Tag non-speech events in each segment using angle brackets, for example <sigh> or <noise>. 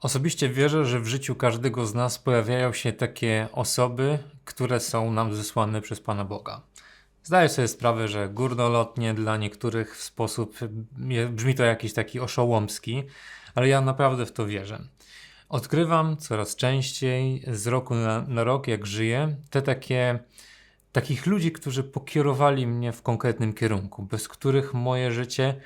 Osobiście wierzę, że w życiu każdego z nas pojawiają się takie osoby, które są nam zesłane przez Pana Boga. Zdaję sobie sprawę, że górnolotnie dla niektórych w sposób je- brzmi to jakiś taki oszołomski, ale ja naprawdę w to wierzę. Odkrywam coraz częściej z roku na, na rok, jak żyję, te takie takich ludzi, którzy pokierowali mnie w konkretnym kierunku, bez których moje życie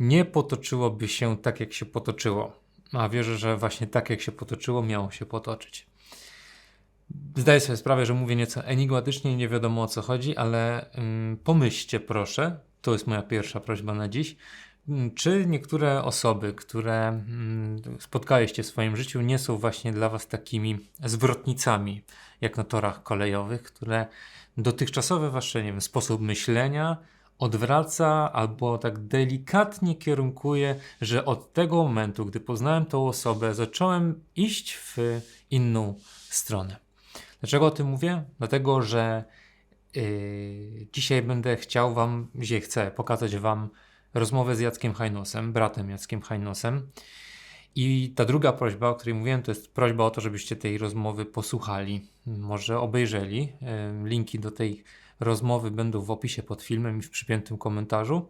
nie potoczyłoby się tak, jak się potoczyło. A wierzę, że właśnie tak, jak się potoczyło, miało się potoczyć. Zdaję sobie sprawę, że mówię nieco enigmatycznie i nie wiadomo o co chodzi, ale ym, pomyślcie proszę, to jest moja pierwsza prośba na dziś, ym, czy niektóre osoby, które ym, spotkaliście w swoim życiu, nie są właśnie dla Was takimi zwrotnicami, jak na torach kolejowych, które dotychczasowy Wasz, nie wiem, sposób myślenia odwraca albo tak delikatnie kierunkuje, że od tego momentu, gdy poznałem tą osobę, zacząłem iść w inną stronę. Dlaczego o tym mówię? Dlatego, że yy, dzisiaj będę chciał Wam, dzisiaj chcę pokazać Wam rozmowę z Jackiem Hajnosem, bratem Jackiem Hajnosem. I ta druga prośba, o której mówiłem, to jest prośba o to, żebyście tej rozmowy posłuchali, może obejrzeli. Yy, Linki do tej rozmowy będą w opisie pod filmem i w przypiętym komentarzu.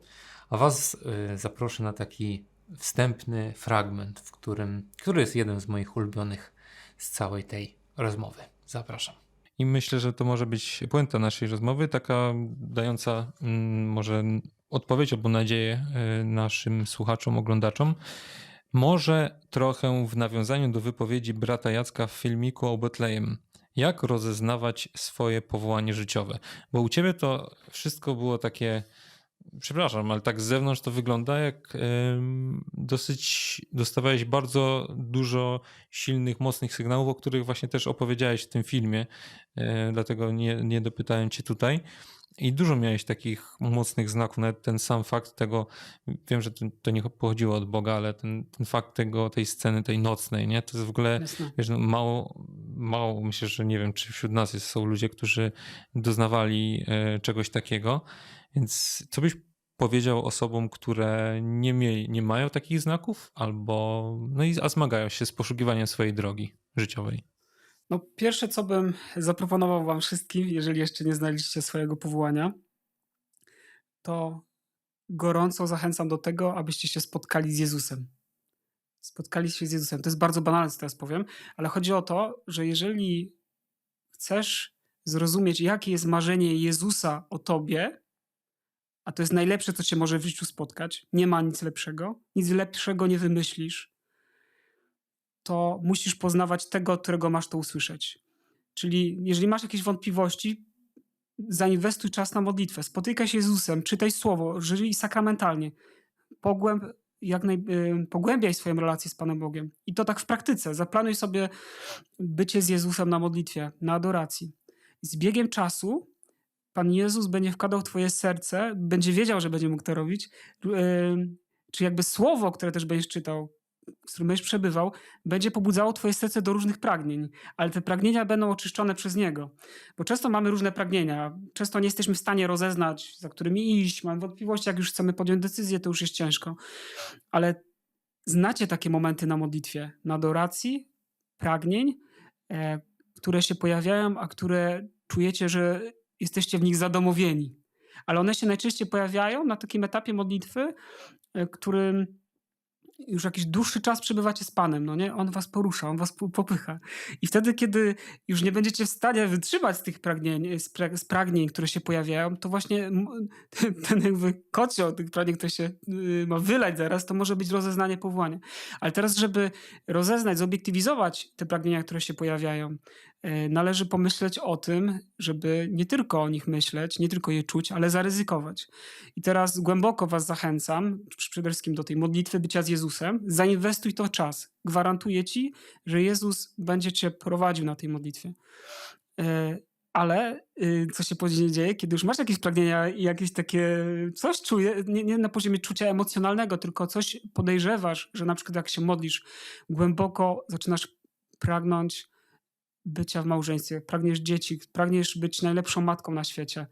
A Was yy, zaproszę na taki wstępny fragment, w którym, który jest jeden z moich ulubionych z całej tej rozmowy. Zapraszam. I myślę, że to może być puenta naszej rozmowy, taka dająca mm, może odpowiedź albo nadzieję y, naszym słuchaczom, oglądaczom. Może trochę w nawiązaniu do wypowiedzi brata Jacka w filmiku o Betlejem. Jak rozeznawać swoje powołanie życiowe? Bo u ciebie to wszystko było takie, przepraszam, ale tak z zewnątrz to wygląda jak dosyć, dostawałeś bardzo dużo silnych, mocnych sygnałów, o których właśnie też opowiedziałeś w tym filmie, e, dlatego nie, nie dopytałem cię tutaj. I dużo miałeś takich mocnych znaków, nawet ten sam fakt tego, wiem, że to, to nie pochodziło od Boga, ale ten, ten fakt tego, tej sceny, tej nocnej, nie? To jest w ogóle, Jasne. wiesz, no mało, mało, myślę, że nie wiem, czy wśród nas są ludzie, którzy doznawali e, czegoś takiego, więc co byś powiedział osobom, które nie, nie mają takich znaków, albo, no i a zmagają się z poszukiwaniem swojej drogi życiowej? No, pierwsze, co bym zaproponował Wam wszystkim, jeżeli jeszcze nie znaleźliście swojego powołania, to gorąco zachęcam do tego, abyście się spotkali z Jezusem. Spotkali się z Jezusem. To jest bardzo banalne, co teraz powiem, ale chodzi o to, że jeżeli chcesz zrozumieć, jakie jest marzenie Jezusa o Tobie, a to jest najlepsze, co Cię może w życiu spotkać, nie ma nic lepszego, nic lepszego nie wymyślisz, to musisz poznawać tego, którego masz to usłyszeć. Czyli jeżeli masz jakieś wątpliwości, zainwestuj czas na modlitwę, spotykaj się z Jezusem, czytaj słowo, żyj sakramentalnie. Pogłęb, jak naj, y, pogłębiaj swoją relację z Panem Bogiem. I to tak w praktyce. Zaplanuj sobie bycie z Jezusem na modlitwie, na adoracji. Z biegiem czasu Pan Jezus będzie wkładał w twoje serce, będzie wiedział, że będzie mógł to robić, y, czy jakby słowo, które też będziesz czytał, z którym będziesz przebywał, będzie pobudzało twoje serce do różnych pragnień, ale te pragnienia będą oczyszczone przez Niego. Bo często mamy różne pragnienia, często nie jesteśmy w stanie rozeznać, za którymi iść, mamy wątpliwości, jak już chcemy podjąć decyzję, to już jest ciężko. Ale znacie takie momenty na modlitwie, na adoracji, pragnień, e, które się pojawiają, a które czujecie, że jesteście w nich zadomowieni. Ale one się najczęściej pojawiają na takim etapie modlitwy, e, którym już jakiś dłuższy czas przebywacie z Panem, no nie? On was porusza, on was po- popycha. I wtedy, kiedy już nie będziecie w stanie wytrzymać z tych pragnień, z, pra, z pragnień, które się pojawiają, to właśnie <laughs> ten jakby kocioł tych pragnień, które się y, ma wylać zaraz, to może być rozeznanie powołania. Ale teraz, żeby rozeznać, zobiektywizować te pragnienia, które się pojawiają, należy pomyśleć o tym, żeby nie tylko o nich myśleć, nie tylko je czuć, ale zaryzykować. I teraz głęboko Was zachęcam, przede wszystkim do tej modlitwy bycia z Jezusem. Zainwestuj to czas. Gwarantuję Ci, że Jezus będzie Cię prowadził na tej modlitwie. E, Ale y, co się później dzieje, kiedy już masz jakieś pragnienia jakieś takie coś czuje, nie, nie na poziomie czucia emocjonalnego, tylko coś podejrzewasz, że na przykład jak się modlisz, głęboko zaczynasz pragnąć bycia w małżeństwie, pragniesz dzieci, pragniesz być najlepszą matką na świecie,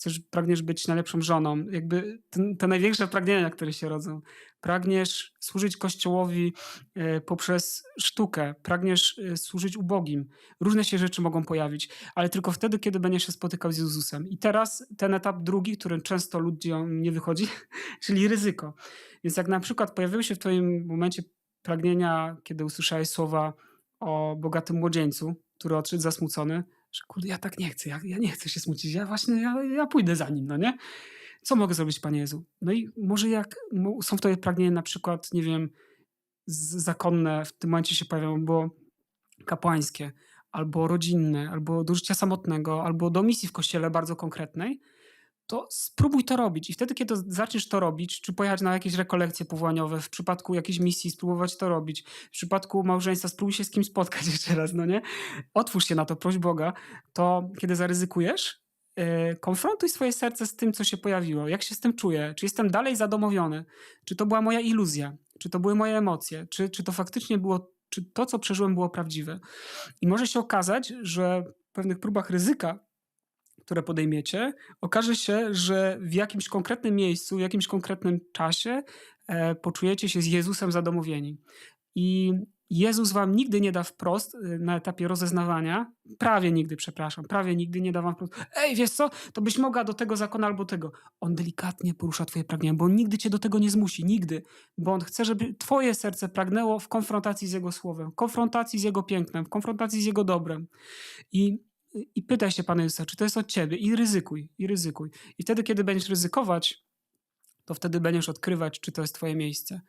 chcesz, pragniesz być najlepszą żoną, jakby te największe pragnienia, które się rodzą. Pragniesz służyć Kościołowi e, poprzez sztukę, pragniesz e, służyć ubogim. Różne się rzeczy mogą pojawić, ale tylko wtedy, kiedy będziesz się spotykał z Jezusem. I teraz ten etap drugi, którym często ludziom nie wychodzi, <laughs> czyli ryzyko. Więc jak na przykład pojawiły się w twoim momencie pragnienia, kiedy usłyszałeś słowa o bogatym młodzieńcu, odszedł zasmucony, że kurde, ja tak nie chcę, ja, ja nie chcę się smucić, ja właśnie, ja, ja pójdę za nim, no nie? Co mogę zrobić, Panie Jezu? No i może jak są w tobie pragnienia na przykład, nie wiem, zakonne w tym momencie się pojawią, albo kapłańskie, albo rodzinne, albo do życia samotnego, albo do misji w kościele bardzo konkretnej, to spróbuj to robić. I wtedy, kiedy zaczniesz to robić, czy pojechać na jakieś rekolekcje powołaniowe, w przypadku jakiejś misji spróbować to robić, w przypadku małżeństwa spróbuj się z kimś spotkać <laughs> jeszcze raz, no nie? Otwórz się na to, proś Boga, to kiedy zaryzykujesz, yy, konfrontuj swoje serce z tym, co się pojawiło. Jak się z tym czuję? Czy jestem dalej zadomowiony? Czy to była moja iluzja? Czy to były moje emocje? Czy, czy to faktycznie było, czy to, co przeżyłem, było prawdziwe? I może się okazać, że w pewnych próbach ryzyka, które podejmiecie, okaże się, że w jakimś konkretnym miejscu, w jakimś konkretnym czasie e, poczujecie się z Jezusem zadomowieni. I Jezus wam nigdy nie da wprost y, na etapie rozeznawania, prawie nigdy, przepraszam, prawie nigdy nie da wam wprost, ej, wiesz co, to byś mogła do tego zakona albo tego. On delikatnie porusza twoje pragnienia, bo on nigdy cię do tego nie zmusi, nigdy. Bo on chce, żeby twoje serce pragnęło w konfrontacji z Jego Słowem, w konfrontacji z Jego pięknem, w konfrontacji z Jego dobrem. I, i pytaj się Pana Jezusa, czy to jest od Ciebie i ryzykuj, i ryzykuj. I wtedy, kiedy będziesz ryzykować, to wtedy będziesz odkrywać, czy to jest Twoje miejsce.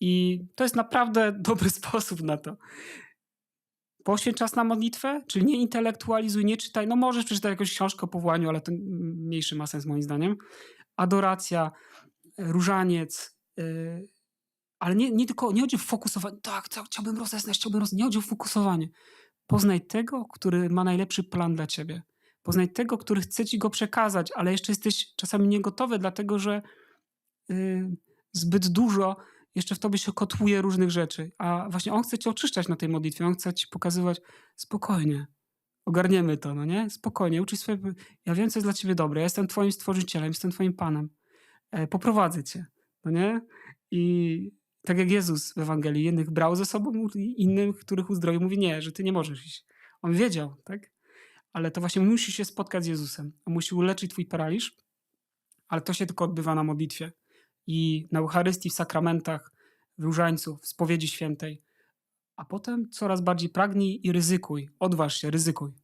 I to jest naprawdę <laughs> dobry sposób na to. Poświęć czas na modlitwę, czyli nie intelektualizuj, nie czytaj. No możesz przeczytać jakąś książkę o powołaniu, ale to mniejszy ma sens moim zdaniem. Adoracja, różaniec, yy, ale nie, nie tylko, nie chodzi o fokusowanie. Tak, tak, chciałbym rozeznać, chciałbym rozeznać. Nie chodzi o fokusowanie. Poznaj tego, który ma najlepszy plan dla ciebie. Poznaj tego, który chce ci go przekazać, ale jeszcze jesteś czasami niegotowy, dlatego że yy, zbyt dużo jeszcze w tobie się kotłuje różnych rzeczy. A właśnie on chce cię oczyszczać na tej modlitwie. On chce ci pokazywać spokojnie. Ogarniemy to, no nie? Spokojnie, uczyć swoje... Ja wiem, co jest dla ciebie dobre. Ja jestem twoim stworzycielem, jestem twoim panem. E, poprowadzę cię, no nie? I tak jak Jezus w Ewangelii, jednych brał ze sobą, innych, których uzdrowił, mówi nie, że ty nie możesz iść. On wiedział, tak? Ale to właśnie musi się spotkać z Jezusem. On musi uleczyć twój paraliż, ale to się tylko odbywa na modlitwie. I na Eucharystii, w sakramentach, w różańcu, w spowiedzi świętej. A potem coraz bardziej pragnij i ryzykuj. Odważ się, ryzykuj.